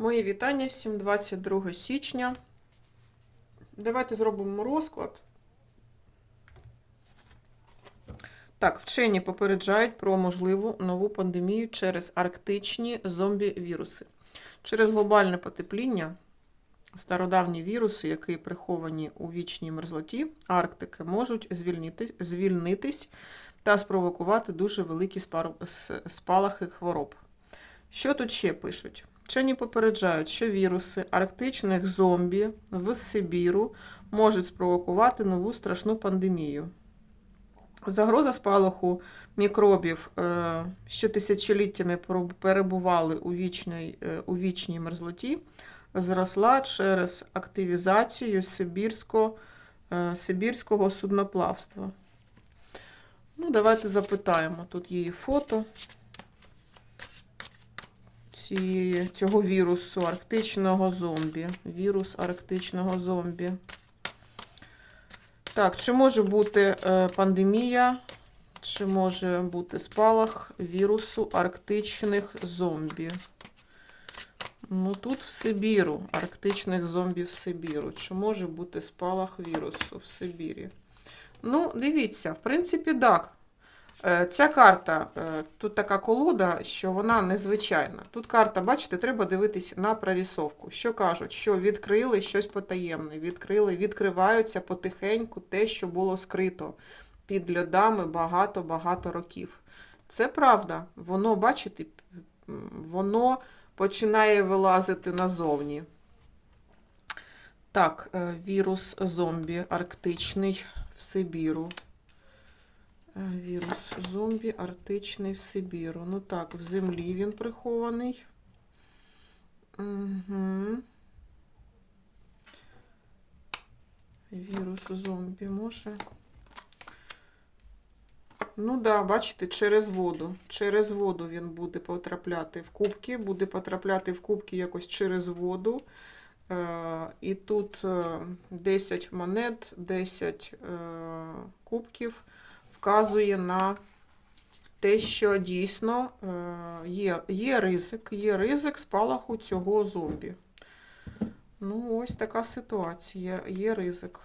Мої вітання всім 22 січня. Давайте зробимо розклад. Так, вчені попереджають про можливу нову пандемію через арктичні зомбі-віруси. Через глобальне потепління стародавні віруси, які приховані у вічній мерзлоті Арктики, можуть звільнити, звільнитись та спровокувати дуже великі спалахи хвороб. Що тут ще пишуть? Вчені попереджають, що віруси арктичних зомбі в Сибіру можуть спровокувати нову страшну пандемію. Загроза спалаху мікробів, е, що тисячоліттями перебували у вічній, е, у вічній мерзлоті, зросла через активізацію сибірського, е, сибірського судноплавства. Ну, давайте запитаємо. Тут є фото цієї, цього вірусу арктичного зомбі. Вірус арктичного зомбі. Так, чи може бути е, пандемія, чи може бути спалах вірусу арктичних зомбі? Ну, тут в Сибіру, арктичних зомбі в Сибіру. Чи може бути спалах вірусу в Сибірі? Ну, дивіться, в принципі, так. Е, Ця карта, е, тут така колода, що вона незвичайна. Тут карта, бачите, треба дивитись на прорисовку. Що кажуть, що відкрили щось потаємне, відкрили, відкриваються потихеньку те, що було скрито під льодами багато-багато років. Це правда. Воно, бачите, воно починає вилазити назовні. Так, е, вірус зомбі арктичний в Сибіру. Е, Вірус зомбі арктичний в Сибіру. Ну так, в землі він прихований. Угу. Вірус зомбі може. Ну так, да, бачите, через воду. Через воду він буде потрапляти в кубки, буде потрапляти в кубки якось через воду. Е, І тут е, 10 монет, 10 е, кубків вказує на те, що дійсно е, є, є ризик, є ризик спалаху цього зомбі. Ну, ось така ситуація, є ризик.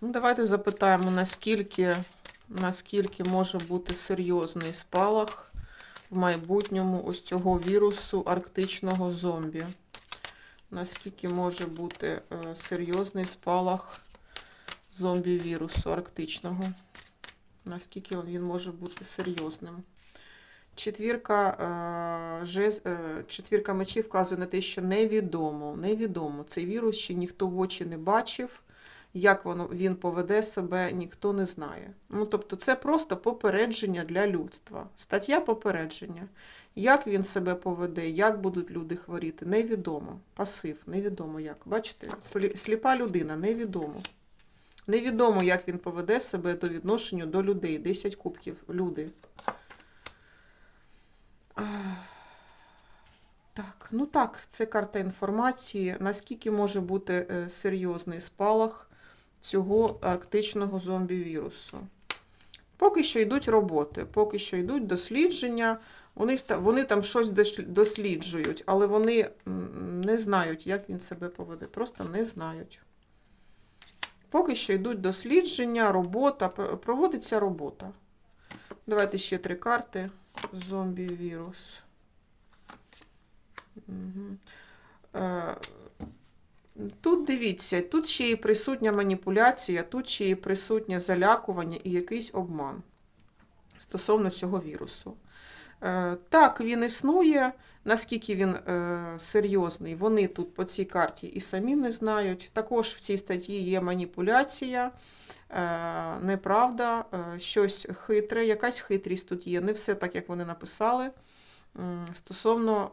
Ну, давайте запитаємо, наскільки, наскільки може бути серйозний спалах в майбутньому ось цього вірусу арктичного зомбі. Наскільки може бути е, серйозний спалах зомбі-вірусу арктичного? Наскільки він може бути серйозним? Четвірка, е, жез, е, четвірка мечів вказує на те, що невідомо. Невідомо. Цей вірус ще ніхто в очі не бачив. Як воно, він поведе себе, ніхто не знає. Ну, тобто, це просто попередження для людства. Стаття попередження. Як він себе поведе, як будуть люди хворіти, невідомо. Пасив, невідомо як. Бачите, сліпа людина, невідомо. Невідомо, як він поведе себе до відношенню до людей. 10 кубків, люди. Так, ну так, це карта інформації. Наскільки може бути е, серйозний спалах цього арктичного зомбі-вірусу? Поки що йдуть роботи, поки що йдуть дослідження. Вони, вони там щось досліджують, але вони не знають, як він себе поведе. Просто не знають. Поки що йдуть дослідження, робота, проводиться робота. Давайте ще три карти. Зомбі-вірус. Мгм. Тут дивіться, тут ще і присутня маніпуляція, тут ще і присутнє залякування і якийсь обман стосовно цього вірусу. Е, Так, він існує. Наскільки він е, серйозний, вони тут по цій карті і самі не знають. Також в цій статті є маніпуляція, е, неправда, щось хитре, якась хитрість тут є. Не все так, як вони написали. Стосовно,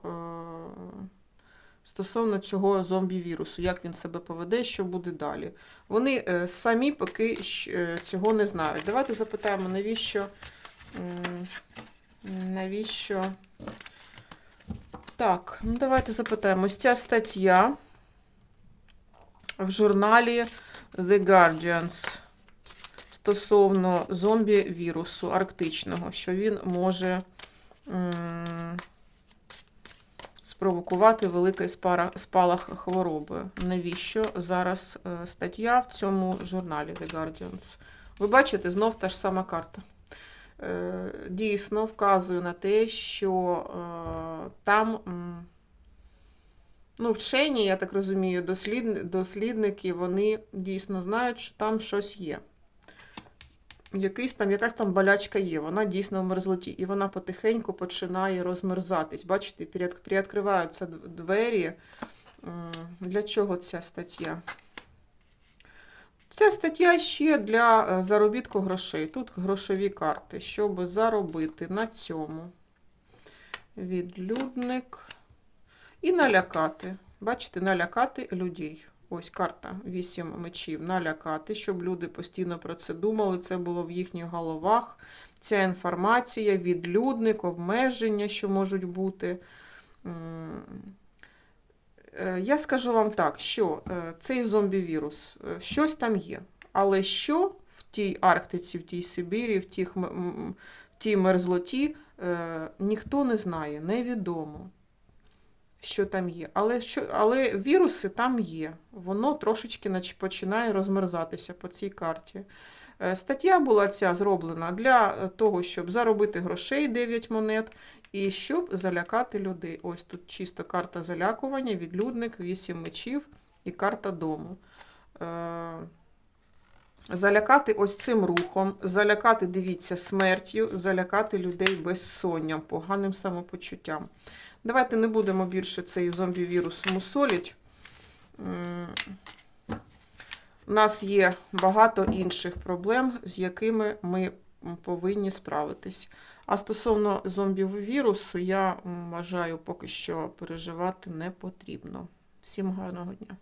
стосовно цього зомбі-вірусу, як він себе поведе, що буде далі. Вони е, самі поки е, цього не знають. Давайте запитаємо, навіщо. Навіщо? Так, ну давайте запитаємо. Ось ця стаття в журналі The Guardians стосовно зомбі-вірусу арктичного, що він може спровокувати великий спалах хвороби. Навіщо зараз е, стаття в цьому журналі The Guardians? Ви бачите, знов та ж сама карта. Е, Дійсно вказує на те, що е, там. Ну, вчені, я так розумію, дослідники, вони дійсно знають, що там щось є. Якийсь там, якась там болячка є, вона дійсно в мерзлоті, і вона потихеньку починає розмерзатись. Бачите, приоткриваються двері. Для чого ця стаття? Ця стаття ще для е, заробітку грошей. Тут грошові карти, щоб заробити на цьому. Відлюдник. І налякати. Бачите, налякати людей. Ось карта 8 мечів. Налякати, щоб люди постійно про це думали. Це було в їхніх головах. Ця інформація, відлюдник, обмеження, що можуть бути. Е, Я скажу вам так, що е, цей зомбі-вірус, е, щось там є. Але що в тій Арктиці, в тій Сибірі, в, тій мерзлоті, ніхто не знає, невідомо що там є. Але, що, але віруси там є. Воно трошечки починає розмерзатися по цій карті. Е, Стаття була ця зроблена для е, того, щоб заробити грошей 9 монет і щоб залякати людей. Ось тут чисто карта залякування, відлюдник, 8 мечів і карта дому. Е, Залякати ось цим рухом, залякати, дивіться, смертю, залякати людей безсонням, поганим самопочуттям. Давайте не будемо більше цей зомбі-вірус мусоліть. У нас є багато інших проблем, з якими ми повинні справитись. А стосовно зомбі-вірусу, я вважаю, поки що переживати не потрібно. Всім гарного дня!